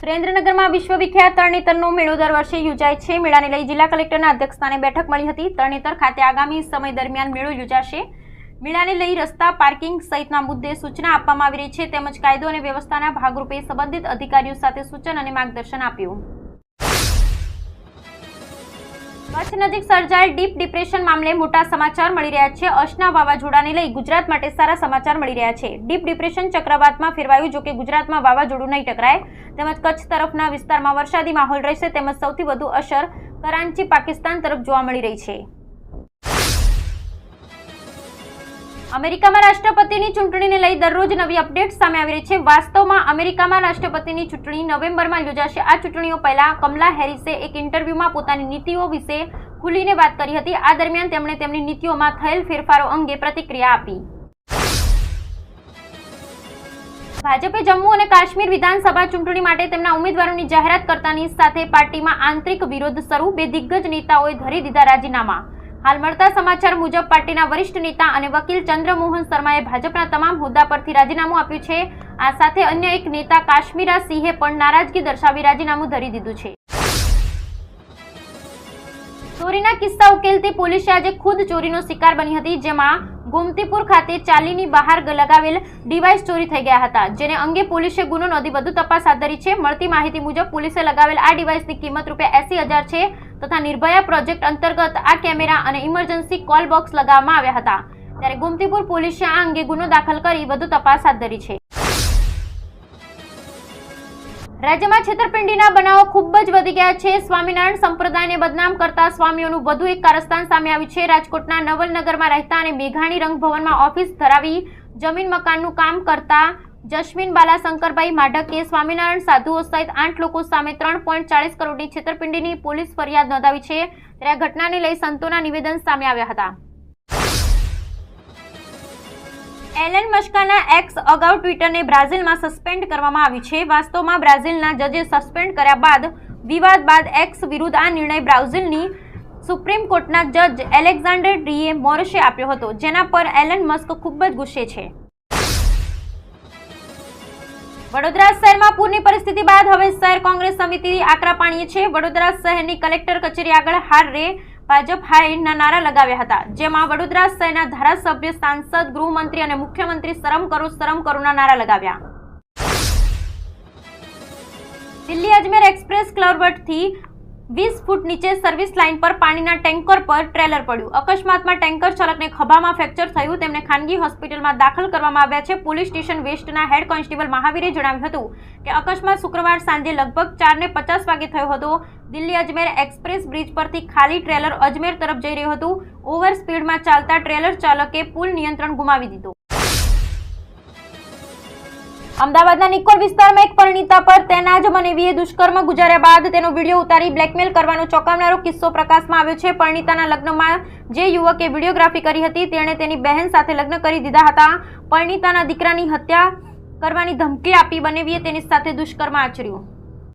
સુરેન્દ્રનગરમાં વિશ્વવિખ્યાત તરણેતરનો મેળો દર વર્ષે યોજાય છે. મેળાને લઈ જિલ્લા કલેક્ટરના અધ્યક્ષસ્થાને બેઠક મળી હતી. તરણેતર ખાતે આગામી સમય દરમિયાન મેળો યોજાશે. મેળાને લઈ રસ્તા, પાર્કિંગ સહિતના મુદ્દે સૂચના આપવામાં આવી રહી છે. તેમજ કાયદો અને વ્યવસ્થાના ભાગરૂપે સંબંધિત અધિકારીઓ સાથે સૂચન અને માર્ગદર્શન આપ્યું. કચ્છ નજીક સર્જાયેલ ડીપ ડિપ્રેશન મામલે મોટા સમાચાર મળી રહ્યા છે. અશના વાવાઝોડાને લઈ ગુજરાત માટે સારા સમાચાર મળી રહ્યા છે. ડીપ ડિપ્રેશન ચક્રવાતમાં ફેરવાયું, જોકે ગુજરાતમાં વાવાઝોડું નહીં ટકરાય. તેમજ કચ્છ તરફના વિસ્તારમાં વરસાદી માહોલ રહેશે, તેમજ સૌથી વધુ અસર કરાંચી, પાકિસ્તાન તરફ જોવા મળી રહી છે. અમેરિકામાં રાષ્ટ્રપતિની ચૂંટણીને લઈ દરરોજ નવી અપડેટ સામે આવી રહી છે. વાસ્તવમાં અમેરિકામાં રાષ્ટ્રપતિની ચૂંટણી નવેમ્બરમાં યોજાશે. આ ચૂંટણીઓ પહેલા કમલા હેરિસે એક ઇન્ટરવ્યુમાં પોતાની નીતિઓ વિશે ખુલીને વાત કરી હતી. આ દરમિયાન તેમણે તેમની નીતિઓમાં થયેલ ફેરફારો અંગે પ્રતિક્રિયા આપી. ભાજપે જમ્મુ અને કાશ્મીર વિધાનસભા ચૂંટણી માટે તેમના ઉમેદવારોની જાહેરાત કરતાની સાથે પાર્ટીમાં આંતરિક વિરોધ શરૂ. બે દિગ્ગજ નેતાઓએ ધરી દીધા રાજીનામા. હાલ મળતા સમાચાર મુજબ પાર્ટીના વરિષ્ઠ નેતા અને વકીલ ચંદ્રમોહન શર્માએ ભાજપના તમામ હોદ્દા પરથી રાજીનામું આપ્યું છે. આ સાથે અન્ય એક નેતા કાશ્મીરા સિંહે પણ નારાજગી દર્શાવી રાજીનામું ધરી દીધું છે. ચોરીના કિસ્સા ઉકેલતી પોલીસે આજે ખુદ ચોરીનો શિકાર બની હતી, જેમાં ગોમતીપુર ખાતે ચાલીની બહાર લગાવેલ ડિવાઇસ ચોરી થઈ ગયા હતા, જેને અંગે પોલીસે ગુનો નોંધી વધુ તપાસ હાથ ધરી છે. મળતી માહિતી મુજબ પોલીસે લગાવેલ આ ડિવાઇસની કિંમત રૂપિયા એસી છે. તથા નિર્ભયા પ્રોજેક્ટ અંતર્ગત આ કેમેરા અને ઇમરજન્સી કોલ બોક્સ લગાવવામાં આવ્યા હતા. ત્યારે ગોમતીપુર પોલીસે આ અંગે ગુનો દાખલ કરી વધુ તપાસ હાથ ધરી છે. રાજ્યમાં છેતરપિંડીના બનાવો ખૂબ જ વધી ગયા છે. સ્વામિનારાયણ સંપ્રદાયને બદનામ કરતા સ્વામીઓનું વધુ એક કારસ્તાન સામે આવ્યું છે. રાજકોટના નવલનગરમાં રહેતા અને મેઘાણી રંગભવનમાં ઓફિસ ધરાવી જમીન મકાનનું કામ કરતા જસ્મીન બાલાશંકરભાઈ માઢકે સ્વામિનારાયણ સાધુઓ સહિત આઠ લોકો સામે ત્રણ પોઈન્ટ ચાલીસ કરોડની છેતરપિંડીની પોલીસ ફરિયાદ નોંધાવી છે. ત્યારે આ ઘટનાને લઈ સંતોના નિવેદન સામે આવ્યા હતા. એલન મસ્કાના એક્સ અગાઉ ટ્વિટરને બ્રાઝિલમાં સસ્પેન્ડ કરવામાં આવ્યું છે. વાસ્તવમાં બ્રાઝિલના જજે સસ્પેન્ડ કર્યા બાદ વિવાદ બાદ એક્સ વિરુદ્ધ આ નિર્ણય બ્રાઝિલની સુપ્રીમ કોર્ટના જજ એલેક્ઝાન્ડર ડીએ મોરશે આપ્યો હતો, જેના પર એલન મસ્ક ખૂબ જ ગુસ્સે છે. વડોદરા શહેરમાં પૂરની પરિસ્થિતિ બાદ હવે શહેર કોંગ્રેસ સમિતિ આકરા પાણીએ છે. વડોદરા શહેરની કલેક્ટર કચેરી આગળ હાર રે ભાજપ હાઈના નારા લગાવ્યા હતા, જેમાં વડોદરા શહેરના ધારાસભ્ય, સાંસદ, ગૃહમંત્રી અને મુખ્યમંત્રી શરમ કરો, શરમ કરોના નારા લગાવ્યા. દિલ્હી અજમેર એક્સપ્રેસ ક્લર્વટથી વીસ ફૂટ નીચે સર્વિસ લાઇન પર પાણીના ટેન્કર પર ટ્રેલર પડ્યું. અકસ્માતમાં ટેન્કર ચાલકને ખભામાં ફ્રેક્ચર થયું. તેમને ખાનગી હોસ્પિટલમાં દાખલ કરવામાં આવ્યા છે. પોલીસ સ્ટેશન વેસ્ટના હેડ કોન્સ્ટેબલ મહાવીરે જણાવ્યું હતું કે અકસ્માત શુક્રવાર સાંજે લગભગ ચારને પચાસ વાગે થયો હતો. દિલ્હી અજમેર એક્સપ્રેસ બ્રિજ પરથી ખાલી ટ્રેલર અજમેર તરફ જઈ રહ્યું હતું. ઓવર સ્પીડમાં ચાલતા ટ્રેલર ચાલકે પુલ નિયંત્રણ ગુમાવી દીધું. અમદાવાદના નિકોલ વિસ્તારમાં એક પરિણીતા પર તેના જ મનેવીએ દુષ્કર્મ ગુજાર્યા બાદ તેનો વીડિયો ઉતારી બ્લેકમેલ કરવાનો ચોંકાવનારો કિસ્સો પ્રકાશમાં આવ્યો છે. પરિણીતાના લગ્નમાં જે યુવકે વિડીયોગ્રાફી કરી હતી, તેણે તેની બહેન સાથે લગ્ન કરી દીધા હતા. પરિણીતાના દીકરાની હત્યા કરવાની ધમકી આપી બનેવીએ તેની સાથે દુષ્કર્મ આચર્યું.